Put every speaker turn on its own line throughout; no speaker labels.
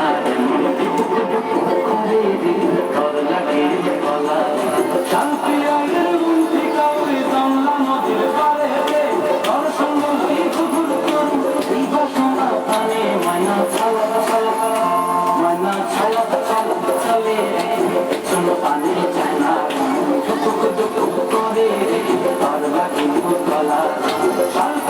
Alba, Alba, Alba, Alba,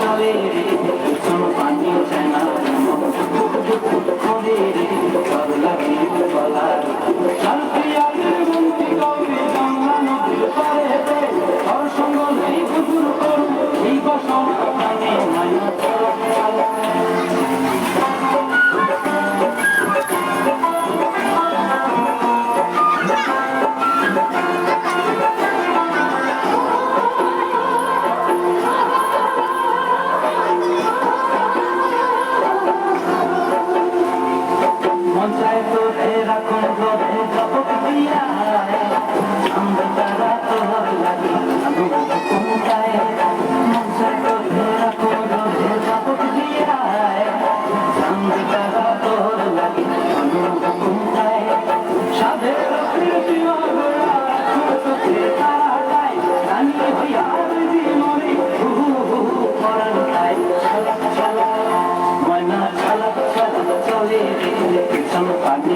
চলে Então, São Padre